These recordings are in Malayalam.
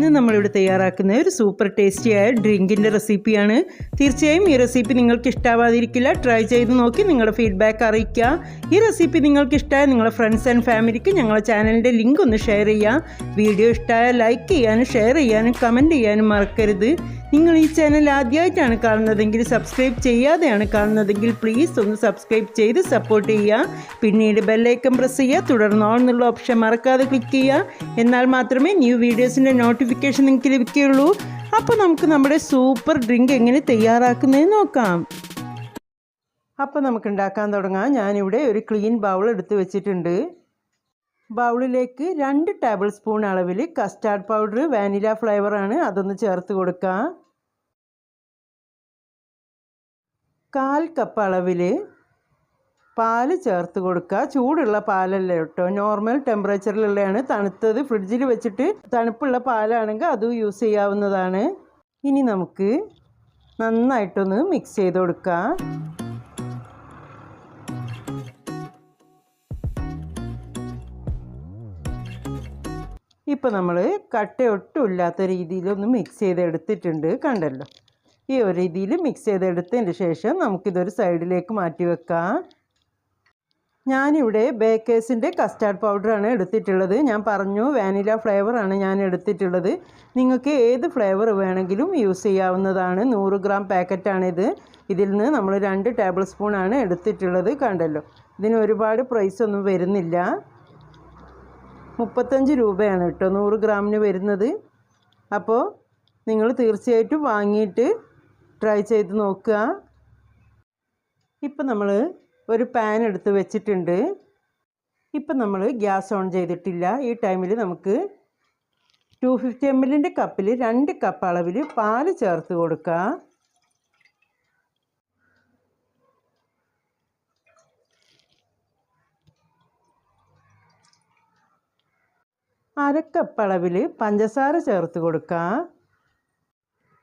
ഇന്ന് നമ്മളിവിടെ തയ്യാറാക്കുന്ന ഒരു സൂപ്പർ ടേസ്റ്റിയായ ഡ്രിങ്കിന്റെ റെസിപ്പിയാണ്. തീർച്ചയായും ഈ റെസിപ്പി നിങ്ങൾക്ക് ഇഷ്ടാവാതിരിക്കില്ല. ട്രൈ ചെയ്ത് നോക്കി നിങ്ങളുടെ ഫീഡ്ബാക്ക് അറിയിക്കുക. ഈ റെസിപ്പി നിങ്ങൾക്ക് ഇഷ്ടമായ നിങ്ങളുടെ ഫ്രണ്ട്സ് ആൻഡ് ഫാമിലിക്ക് ഞങ്ങളുടെ ചാനലിന്റെ ലിങ്ക് ഒന്ന് ഷെയർ ചെയ്യുക. വീഡിയോ ഇഷ്ടമായ ലൈക്ക് ചെയ്യാനും ഷെയർ ചെയ്യാനും കമന്റ് ചെയ്യാനും മറക്കരുത്. നിങ്ങൾ ഈ ചാനൽ ആദ്യമായിട്ടാണ് കാണുന്നതെങ്കിൽ സബ്സ്ക്രൈബ് ചെയ്യാതെയാണ് കാണുന്നതെങ്കിൽ പ്ലീസ് ഒന്ന് സബ്സ്ക്രൈബ് ചെയ്ത് സപ്പോർട്ട് ചെയ്യുക. പിന്നീട് ബെല്ലൈക്കൺ പ്രസ് ചെയ്യുക. തുടർന്ന് ഓൺ എന്നുള്ള ഓപ്ഷൻ മറക്കാതെ ക്ലിക്ക് ചെയ്യുക. എന്നാൽ മാത്രമേ ന്യൂ വീഡിയോസിന്റെ നോട്ടിഫിക്കേഷൻ നിങ്ങൾക്ക് ലഭിക്കുകയുള്ളൂ. അപ്പോൾ നമുക്ക് നമ്മുടെ സൂപ്പർ ഡ്രിങ്ക് എങ്ങനെ തയ്യാറാക്കുന്നതെന്ന് നോക്കാം. അപ്പോൾ നമുക്ക് ഉണ്ടാക്കാൻ തുടങ്ങാം. ഞാനിവിടെ ഒരു ക്ലീൻ ബൗൾ എടുത്ത് വെച്ചിട്ടുണ്ട്. ബൗളിലേക്ക് രണ്ട് ടേബിൾ സ്പൂൺ അളവിൽ കസ്റ്റാർഡ് പൗഡർ വാനില ഫ്ലേവറാണ് അതൊന്ന് ചേർത്ത് കൊടുക്കുക കാൽ കപ്പ് അളവിൽ പാൽ ചേർത്ത് കൊടുക്കുക ചൂടുള്ള പാലല്ല കേട്ടോ. നോർമൽ ടെമ്പറേച്ചറിലുള്ളതാണ് തണുത്തത് ഫ്രിഡ്ജിൽ വെച്ചിട്ട് തണുപ്പുള്ള പാലാണെങ്കിൽ അതും യൂസ് ചെയ്യാവുന്നതാണ്. ഇനി നമുക്ക് നന്നായിട്ടൊന്ന് മിക്സ് ചെയ്ത് കൊടുക്കാം. ഇപ്പോൾ നമ്മൾ കട്ടയൊട്ടും ഇല്ലാത്ത രീതിയിലൊന്ന് മിക്സ് ചെയ്തെടുത്തിട്ടുണ്ട് കണ്ടല്ലോ. ഈ ഒരു രീതിയിൽ മിക്സ് ചെയ്തെടുത്തതിന് ശേഷം നമുക്കിതൊരു സൈഡിലേക്ക് മാറ്റി വെക്കാം. ഞാനിവിടെ ബേക്കേഴ്സിന്റെ കസ്റ്റാർഡ് പൗഡറാണ് എടുത്തിട്ടുള്ളത്. ഞാൻ പറഞ്ഞു വാനില ഫ്ലേവറാണ് ഞാൻ എടുത്തിട്ടുള്ളത്. നിങ്ങൾക്ക് ഏത് ഫ്ലേവർ വേണമെങ്കിലും യൂസ് ചെയ്യാവുന്നതാണ്. നൂറ് ഗ്രാം പാക്കറ്റാണിത് ഇതിൽ നിന്ന് നമ്മൾ രണ്ട് ടേബിൾ സ്പൂണാണ് എടുത്തിട്ടുള്ളത് കണ്ടല്ലോ. ഇതിന് ഒരുപാട് പ്രൈസ് ഒന്നും വരുന്നില്ല. മുപ്പത്തഞ്ച് രൂപയാണ് കേട്ടോ. നൂറ് ഗ്രാമിന് വരുന്നത്. അപ്പോൾ നിങ്ങൾ തീർച്ചയായിട്ടും വാങ്ങിയിട്ട് ട്രൈ ചെയ്ത് നോക്കുക. ഇപ്പം നമ്മൾ ഒരു പാൻ എടുത്ത് വെച്ചിട്ടുണ്ട്. ഇപ്പം നമ്മൾ ഗ്യാസ് ഓൺ ചെയ്തിട്ടില്ല. ഈ ടൈമിൽ നമുക്ക് ടു ഫിഫ്റ്റി എം എല്ലിന്റെ കപ്പിൽ രണ്ട് കപ്പ് അളവിൽ പാൽ ചേർത്ത് കൊടുക്കുക അരക്കപ്പ് അളവിൽ പഞ്ചസാര ചേർത്ത് കൊടുക്കാം.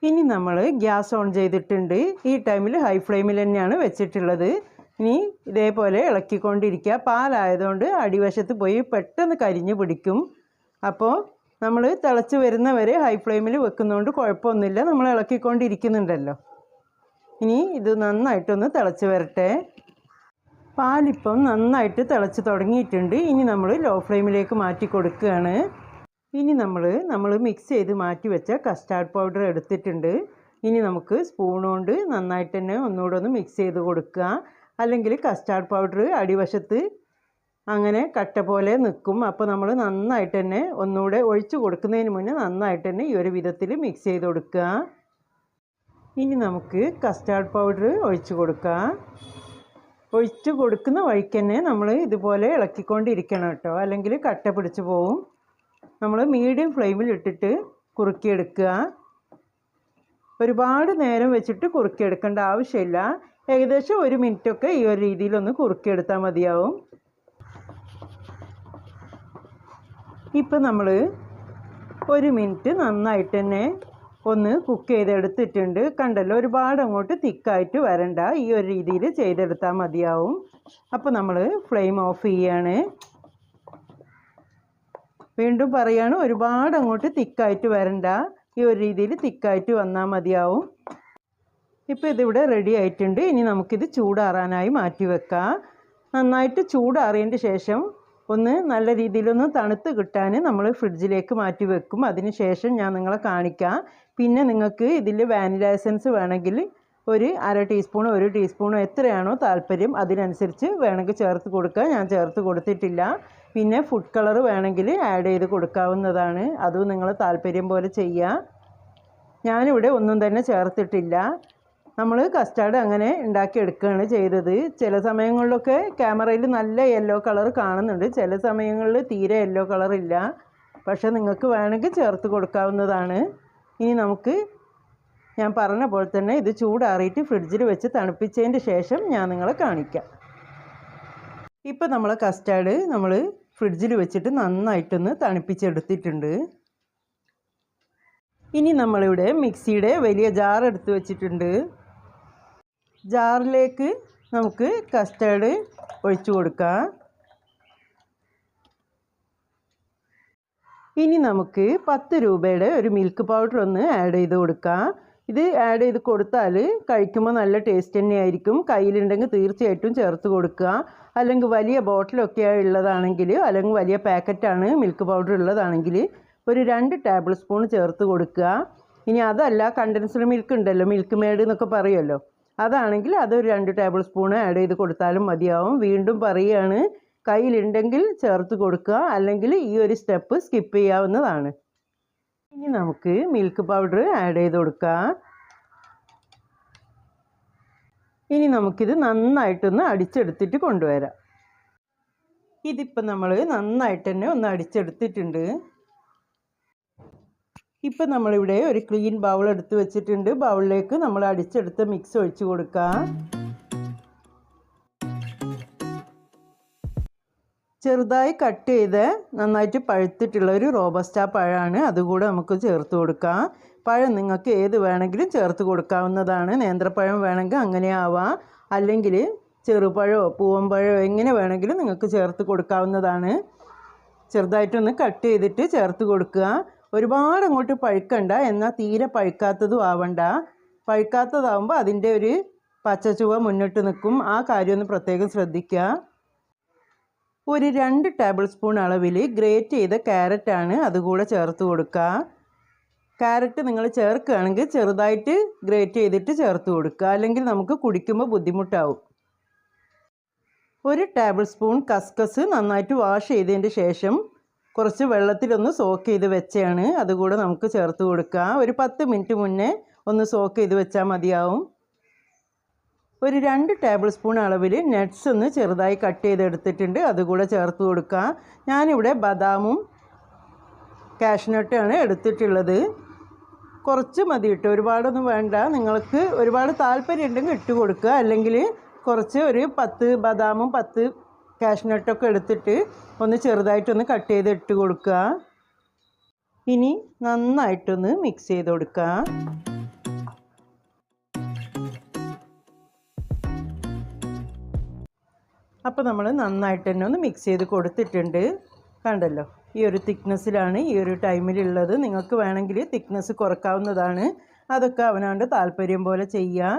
ഇനി നമ്മൾ ഗ്യാസ് ഓൺ ചെയ്തിട്ടുണ്ട്. ഈ ടൈമിൽ ഹൈ ഫ്ലെയിമിൽ തന്നെയാണ് വെച്ചിട്ടുള്ളത്. ഇനി ഇതേപോലെ ഇളക്കിക്കൊണ്ടിരിക്കുക. പാലായതുകൊണ്ട് അടിവശത്ത് പോയി പെട്ടെന്ന് കരിഞ്ഞു പിടിക്കും. അപ്പോൾ നമ്മൾ തിളച്ച് വരുന്നവരെ ഹൈ ഫ്ലെയിമിൽ വെക്കുന്നതുകൊണ്ട് കുഴപ്പമൊന്നുമില്ല. നമ്മൾ ഇളക്കിക്കൊണ്ടിരിക്കുന്നുണ്ടല്ലോ. ഇനി ഇത് നന്നായിട്ടൊന്ന് തിളച്ച് വരട്ടെ. പാലിപ്പം നന്നായിട്ട് തിളച്ച് തുടങ്ങിയിട്ടുണ്ട്. ഇനി നമ്മൾ ലോ ഫ്ലെയിമിലേക്ക് മാറ്റി കൊടുക്കുകയാണ്. ഇനി നമ്മൾ നമ്മൾ മിക്സ് ചെയ്ത് മാറ്റി വെച്ച കസ്റ്റാർഡ് പൗഡർ എടുത്തിട്ടുണ്ട്. ഇനി നമുക്ക് സ്പൂൺ കൊണ്ട് നന്നായിട്ട് തന്നെ ഒന്നുകൂടെ ഒന്ന് മിക്സ് ചെയ്ത് കൊടുക്കുക. അല്ലെങ്കിൽ കസ്റ്റാർഡ് പൗഡർ അടിവശത്ത് അങ്ങനെ കട്ട പോലെ നിൽക്കും. അപ്പോൾ നമ്മൾ നന്നായിട്ട് തന്നെ ഒന്നുകൂടെ ഒഴിച്ച് കൊടുക്കുന്നതിന് മുന്നേ നന്നായിട്ട് തന്നെ ഈ ഒരു വിധത്തിൽ മിക്സ് ചെയ്ത് കൊടുക്കുക. ഇനി നമുക്ക് കസ്റ്റാർഡ് പൗഡർ ഒഴിച്ച് കൊടുക്കാം. ഒഴിച്ച് കൊടുക്കുന്ന വഴിക്ക് തന്നെ നമ്മൾ ഇതുപോലെ ഇളക്കിക്കൊണ്ടിരിക്കണം കേട്ടോ. അല്ലെങ്കിൽ കട്ട പിടിച്ച് പോവും. നമ്മൾ മീഡിയം ഫ്ലെയിമിൽ ഇട്ടിട്ട് കുറുക്കിയെടുക്കുക. ഒരുപാട് നേരം വെച്ചിട്ട് കുറുക്കിയെടുക്കേണ്ട ആവശ്യമില്ല. ഏകദേശം ഒരു മിനിറ്റൊക്കെ ഈ ഒരു രീതിയിലൊന്ന് കുറുക്കിയെടുത്താൽ മതിയാവും. ഇപ്പം നമ്മൾ ഒരു മിനിറ്റ് നന്നായിട്ട് തന്നെ ഒന്ന് കുക്ക് ചെയ്തെടുത്തിട്ടുണ്ട്. കണ്ടല്ലോ ഒരുപാട് അങ്ങോട്ട് തിക്കായിട്ട് വരണ്ട. ഈ ഒരു രീതിയിൽ ചെയ്തെടുത്താൽ മതിയാവും. അപ്പോൾ നമ്മൾ ഫ്ലെയിം ഓഫ് ചെയ്യാണ്. വീണ്ടും പറയാണ് ഒരുപാട് അങ്ങോട്ട് തിക്കായിട്ട് വരണ്ട. ഈ ഒരു രീതിയിൽ തിക്കായിട്ട് വന്നാൽ മതിയാവും. ഇപ്പോൾ ഇതിവിടെ റെഡി ആയിട്ടുണ്ട്. ഇനി നമുക്കിത് ചൂടാറാനായി മാറ്റി വെക്കാം. നന്നായിട്ട് ചൂടാറിയതിന്റെ ശേഷം ഒന്ന് നല്ല രീതിയിലൊന്ന് തണുത്ത് കിട്ടാൻ നമ്മൾ ഫ്രിഡ്ജിലേക്ക് മാറ്റി വെക്കും. അതിന് ശേഷം ഞാൻ നിങ്ങളെ കാണിക്കാം. പിന്നെ നിങ്ങൾക്ക് ഇതിൽ വാനില എസൻസ് വേണമെങ്കിൽ ഒരു അര ടീസ്പൂണോ ഒരു ടീസ്പൂണോ എത്രയാണോ താല്പര്യം അതിനനുസരിച്ച് വേണമെങ്കിൽ ചേർത്ത് കൊടുക്കുക. ഞാൻ ചേർത്ത് കൊടുത്തിട്ടില്ല. പിന്നെ ഫുഡ് കളർ വേണമെങ്കിൽ ആഡ് ചെയ്ത് കൊടുക്കാവുന്നതാണ്. അതും നിങ്ങൾ താല്പര്യം പോലെ ചെയ്യുക. ഞാനിവിടെ ഒന്നും തന്നെ ചേർത്തിട്ടില്ല. നമ്മൾ കസ്റ്റാർഡ് അങ്ങനെ ഉണ്ടാക്കിയെടുക്കുകയാണ് ചെയ്തത്. ചില സമയങ്ങളിലൊക്കെ ക്യാമറയിൽ നല്ല യെല്ലോ കളർ കാണുന്നുണ്ട്. ചില സമയങ്ങളിൽ തീരെ യെല്ലോ കളർ ഇല്ല. പക്ഷേ നിങ്ങൾക്ക് വേണമെങ്കിൽ ചേർത്ത് കൊടുക്കാവുന്നതാണ്. ഇനി നമുക്ക് ഞാൻ പറഞ്ഞ പോലെ തന്നെ ഇത് ചൂടാറിയിട്ട് ഫ്രിഡ്ജിൽ വെച്ച് തണുപ്പിച്ചതിന്റെ ശേഷം ഞാൻ നിങ്ങളെ കാണിക്കാം. ഇപ്പോൾ നമ്മളെ കസ്റ്റാർഡ് നമ്മൾ ഫ്രിഡ്ജിൽ വെച്ചിട്ട് നന്നായിട്ടൊന്ന് തണുപ്പിച്ചെടുത്തിട്ടുണ്ട്. ഇനി നമ്മളിവിടെ മിക്സിയുടെ വലിയ ജാർ എടുത്ത് വെച്ചിട്ടുണ്ട്. ജാറിലേക്ക് നമുക്ക് കസ്റ്റേഡ് ഒഴിച്ചു കൊടുക്കാം. ഇനി നമുക്ക് പത്ത് രൂപയുടെ ഒരു മിൽക്ക് പൗഡർ ഒന്ന് ആഡ് ചെയ്ത് കൊടുക്കാം. ഇത് ആഡ് ചെയ്ത് കൊടുത്താൽ കഴിക്കുമ്പോൾ നല്ല ടേസ്റ്റ് തന്നെയായിരിക്കും. കയ്യിലുണ്ടെങ്കിൽ തീർച്ചയായിട്ടും ചേർത്ത് കൊടുക്കുക. അല്ലെങ്കിൽ വലിയ ബോട്ടിലൊക്കെ ഉള്ളതാണെങ്കിൽ അല്ലെങ്കിൽ വലിയ പാക്കറ്റാണ് മിൽക്ക് പൗഡർ ഉള്ളതാണെങ്കിൽ ഒരു രണ്ട് ടേബിൾ സ്പൂൺ ചേർത്ത് കൊടുക്കുക. ഇനി അതല്ല കണ്ടൻസ്ഡ് മിൽക്ക് ഉണ്ടല്ലോ. മിൽക്ക് മേഡ് എന്നൊക്കെ പറയുമല്ലോ. അതാണെങ്കിൽ അതൊരു രണ്ട് ടേബിൾ സ്പൂൺ ആഡ് ചെയ്ത് കൊടുത്താലും മതിയാവും. വീണ്ടും പറയുകയാണ് കയ്യിലുണ്ടെങ്കിൽ ചേർത്ത് കൊടുക്കുക. അല്ലെങ്കിൽ ഈ ഒരു സ്റ്റെപ്പ് സ്കിപ്പ് ചെയ്യാവുന്നതാണ്. ഇനി നമുക്ക് മിൽക്ക് പൗഡർ ആഡ് ചെയ്ത് കൊടുക്കാം. ഇനി നമുക്കിത് നന്നായിട്ടൊന്ന് അടിച്ചെടുത്തിട്ട് കൊണ്ടുവരാം. ഇതിപ്പോൾ നമ്മൾ നന്നായിട്ട് തന്നെ ഒന്ന് അടിച്ചെടുത്തിട്ടുണ്ട്. ഇപ്പം നമ്മളിവിടെ ഒരു ക്ലീൻ ബൗൾ എടുത്ത് വെച്ചിട്ടുണ്ട്. ബൗളിലേക്ക് നമ്മൾ അടിച്ചെടുത്ത മിക്സ് ഒഴിച്ചു കൊടുക്കാം. ചെറുതായി കട്ട് ചെയ്ത് നന്നായിട്ട് പഴുത്തിട്ടുള്ള ഒരു റോബസ്റ്റ പഴമാണ്. അതുകൂടെ നമുക്ക് ചേർത്ത് കൊടുക്കാം. പഴം നിങ്ങൾക്ക് ഏത് വേണമെങ്കിലും ചേർത്ത് കൊടുക്കാവുന്നതാണ്. നേന്ത്രപ്പഴം വേണമെങ്കിൽ അങ്ങനെ ആവാം. അല്ലെങ്കിൽ ചെറുപഴമോ പൂവമ്പഴമോ എങ്ങനെ വേണമെങ്കിലും നിങ്ങൾക്ക് ചേർത്ത് കൊടുക്കാവുന്നതാണ്. ചെറുതായിട്ടൊന്ന് കട്ട് ചെയ്തിട്ട് ചേർത്ത് കൊടുക്കുക. ഒരുപാട് അങ്ങോട്ട് പഴുക്കണ്ട എന്നാൽ തീരെ പഴുക്കാത്തതും ആവണ്ട. പഴുക്കാത്തതാവുമ്പോൾ അതിന്റെ ഒരു പച്ചച്ചുവ മുന്നിട്ട് നിൽക്കും. ആ കാര്യം ഒന്ന് പ്രത്യേകം ശ്രദ്ധിക്കുക. ഒരു രണ്ട് ടേബിൾ സ്പൂൺ അളവിൽ ഗ്രേറ്റ് ചെയ്ത ക്യാരറ്റാണ് അതുകൂടെ ചേർത്ത് കൊടുക്കുക. ക്യാരറ്റ് നിങ്ങൾ ചേർക്കുകയാണെങ്കിൽ ചെറുതായിട്ട് ഗ്രേറ്റ് ചെയ്തിട്ട് ചേർത്ത് കൊടുക്കുക. അല്ലെങ്കിൽ നമുക്ക് കുടിക്കുമ്പോൾ ബുദ്ധിമുട്ടാവും. ഒരു ടേബിൾ സ്പൂൺ കസ്കസ് നന്നായിട്ട് വാഷ് ചെയ്തതിന്റെ ശേഷം കുറച്ച് വെള്ളത്തിലൊന്ന് സോക്ക് ചെയ്ത് വെച്ചാണ് അതുകൂടെ നമുക്ക് ചേർത്ത് കൊടുക്കുക ഒരു പത്ത് മിനിറ്റ് മുന്നേ ഒന്ന് സോക്ക് ചെയ്ത് വെച്ചാൽ മതിയാവും. ഒരു രണ്ട് ടേബിൾ സ്പൂൺ അളവിൽ നട്ട്സ് ഒന്ന് ചെറുതായി കട്ട് ചെയ്തെടുത്തിട്ടുണ്ട്. അതുകൂടെ ചേർത്ത് കൊടുക്കുക ഞാനിവിടെ ബദാമും കാഷ്നട്ടാണ് എടുത്തിട്ടുള്ളത്. കുറച്ച് മതി ഇട്ട് ഒരുപാടൊന്നും വേണ്ട. നിങ്ങൾക്ക് ഒരുപാട് താല്പര്യം ഉണ്ടെങ്കിൽ ഇട്ട് കൊടുക്കുക. അല്ലെങ്കിൽ കുറച്ച് ഒരു പത്ത് ബദാമും പത്ത് കാഷ്നട്ടൊക്കെ എടുത്തിട്ട് ഒന്ന് ചെറുതായിട്ടൊന്ന് കട്ട് ചെയ്ത് ഇട്ട് കൊടുക്കുക ഇനി നന്നായിട്ടൊന്ന് മിക്സ് ചെയ്ത് കൊടുക്കുക അപ്പോൾ നമ്മൾ നന്നായിട്ട് തന്നെ ഒന്ന് മിക്സ് ചെയ്ത് കൊടുത്തിട്ടുണ്ട്. കണ്ടല്ലോ ഈ ഒരു തിക്നെസ്സിലാണ് ഈ ഒരു ടൈമിലുള്ളത് നിങ്ങൾക്ക് വേണമെങ്കിൽ തിക്നെസ് കുറക്കാവുന്നതാണ്. അതൊക്കെ അവനാണ്ട് താല്പര്യം പോലെ ചെയ്യുക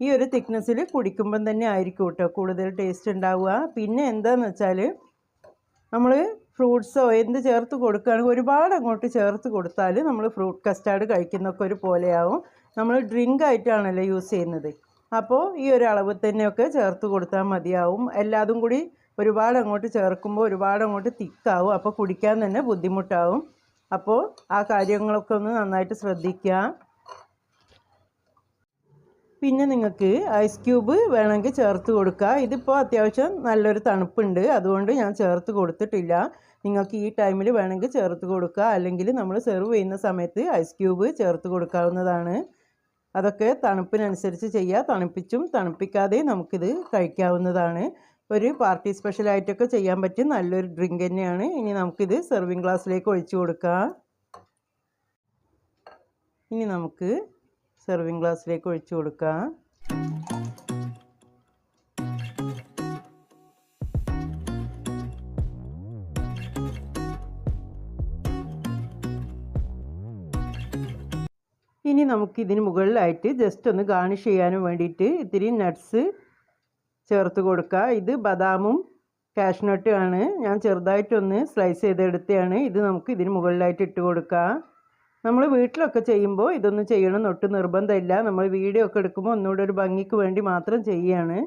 ഈ ഒരു തിക്നെസ്സിൽ കുടിക്കുമ്പം തന്നെ ആയിരിക്കും കേട്ടോ കൂടുതൽ ടേസ്റ്റ് ഉണ്ടാവുക. പിന്നെ എന്താന്ന് വെച്ചാൽ നമ്മൾ ഫ്രൂട്ട്സോ എന്ത് ചേർത്ത് കൊടുക്കുകയാണെങ്കിൽ ഒരുപാട് അങ്ങോട്ട് ചേർത്ത് കൊടുത്താൽ നമ്മൾ ഫ്രൂട്ട് കസ്റ്റാർഡ് കഴിക്കുന്നൊക്കെ ഒരു പോലെയാവും. നമ്മൾ ഡ്രിങ്ക് ആയിട്ടാണല്ലോ യൂസ് ചെയ്യുന്നത്. അപ്പോൾ ഈ ഒരു അളവ് തന്നെയൊക്കെ ചേർത്ത് കൊടുത്താൽ മതിയാവും. എല്ലാതും കൂടി ഒരുപാട് അങ്ങോട്ട് ചേർക്കുമ്പോൾ ഒരുപാട് അങ്ങോട്ട് തിക്കാവും. അപ്പോൾ കുടിക്കാൻ തന്നെ ബുദ്ധിമുട്ടാവും. അപ്പോൾ ആ കാര്യങ്ങളൊക്കെ ഒന്ന് നന്നായിട്ട് ശ്രദ്ധിക്കുക. പിന്നെ നിങ്ങൾക്ക് ഐസ് ക്യൂബ് വേണമെങ്കിൽ ചേർത്ത് കൊടുക്കുക. ഇതിപ്പോൾ അത്യാവശ്യം നല്ലൊരു തണുപ്പുണ്ട്. അതുകൊണ്ട് ഞാൻ ചേർത്ത് കൊടുത്തിട്ടില്ല. നിങ്ങൾക്ക് ഈ ടൈമിൽ വേണമെങ്കിൽ ചേർത്ത് കൊടുക്കുക. അല്ലെങ്കിൽ നമ്മൾ സെർവ് ചെയ്യുന്ന സമയത്ത് ഐസ് ക്യൂബ് ചേർത്ത് കൊടുക്കാവുന്നതാണ്. അതൊക്കെ തണുപ്പിനനുസരിച്ച് ചെയ്യുക. തണുപ്പിച്ചും തണുപ്പിക്കാതെയും നമുക്കിത് കഴിക്കാവുന്നതാണ്. ഒരു പാർട്ടി സ്പെഷ്യലായിട്ടൊക്കെ ചെയ്യാൻ പറ്റിയ നല്ലൊരു ഡ്രിങ്ക് തന്നെയാണ്. ഇനി നമുക്കിത് സെർവിങ് ഗ്ലാസ്സിലേക്ക് ഒഴിച്ചു കൊടുക്കാം. ഇനി നമുക്ക് സെർവിങ് ഗ്ലാസ്സിലേക്ക് ഒഴിച്ചു കൊടുക്കുക. ഇനി നമുക്ക് ഇതിന് മുകളിലായിട്ട് ജസ്റ്റ് ഒന്ന് ഗാർണിഷ് ചെയ്യാനും വേണ്ടിയിട്ട് ഇത്തിരി നട്ട്സ് ചേർത്ത് കൊടുക്കുക. ഇത് ബദാമും കാഷ്നട്ടുമാണ് ഞാൻ ചെറുതായിട്ടൊന്ന് സ്ലൈസ് ചെയ്തെടുത്തതാണ്. ഇത് നമുക്ക് ഇതിന് മുകളിലായിട്ട് ഇട്ട് കൊടുക്കുക. നമ്മൾ വീട്ടിലൊക്കെ ചെയ്യുമ്പോൾ ഇതൊന്നും ചെയ്യണം ഒട്ടും നിർബന്ധമില്ല. നമ്മൾ വീഡിയോ ഒക്കെ എടുക്കുമ്പോൾ ഒന്നുകൂടെ ഒരു ഭംഗിക്ക് വേണ്ടി മാത്രം ചെയ്യുകയാണ്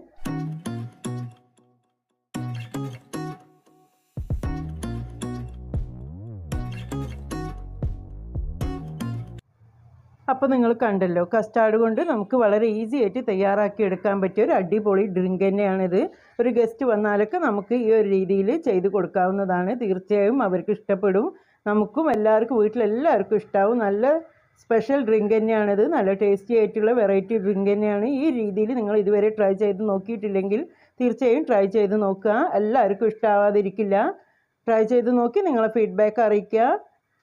അപ്പോൾ നിങ്ങൾ കണ്ടല്ലോ കസ്റ്റാർഡ് കൊണ്ട് നമുക്ക് വളരെ ഈസി ആയിട്ട് തയ്യാറാക്കി എടുക്കാൻ പറ്റിയ ഒരു അടിപൊളി ഡ്രിങ്ക് തന്നെയാണിത്. ഒരു ഗസ്റ്റ് വന്നാലൊക്കെ നമുക്ക് ഈ ഒരു രീതിയിൽ ചെയ്ത് കൊടുക്കാവുന്നതാണ്. തീർച്ചയായും അവർക്ക് ഇഷ്ടപ്പെടും. നമുക്കും എല്ലാവർക്കും വീട്ടിലെല്ലാവർക്കും ഇഷ്ടമാവും നല്ല സ്പെഷ്യൽ ഡ്രിങ്ക് തന്നെയാണിത്. നല്ല ടേസ്റ്റി ആയിട്ടുള്ള വെറൈറ്റി ഡ്രിങ്ക് തന്നെയാണ്. ഈ രീതിയിൽ നിങ്ങൾ ഇതുവരെ ട്രൈ ചെയ്ത് നോക്കിയിട്ടില്ലെങ്കിൽ തീർച്ചയായും ട്രൈ ചെയ്ത് നോക്കുക. എല്ലാവർക്കും ഇഷ്ടമാവാതിരിക്കില്ല ട്രൈ ചെയ്ത് നോക്കി നിങ്ങളെ ഫീഡ്ബാക്ക് അറിയിക്കുക.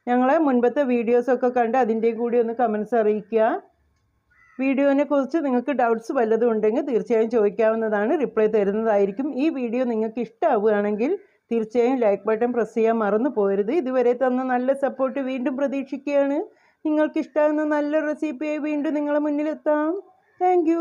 ഞങ്ങളെ മുൻപത്തെ വീഡിയോസൊക്കെ കണ്ട് അതിന്റെ കൂടി ഒന്ന് കമൻസ് അറിയിക്കുക. വീഡിയോനെ കുറിച്ച് നിങ്ങൾക്ക് ഡൗട്ട്സ് വല്ലതും ഉണ്ടെങ്കിൽ തീർച്ചയായും ചോദിക്കാവുന്നതാണ്. റിപ്ലൈ തരുന്നതായിരിക്കും. ഈ വീഡിയോ നിങ്ങൾക്ക് ഇഷ്ടമാവുകയാണെങ്കിൽ തീർച്ചയായും ലൈക്ക് ബട്ടൺ പ്രസ് ചെയ്യാൻ മറന്നു പോകരുത്. ഇതുവരെ തന്ന നല്ല സപ്പോർട്ട് വീണ്ടും പ്രതീക്ഷിക്കുകയാണ്. നിങ്ങൾക്ക് ഇഷ്ടമാകുന്ന നല്ല റെസിപ്പിയായി വീണ്ടും നിങ്ങളെ മുന്നിലെത്താം. താങ്ക്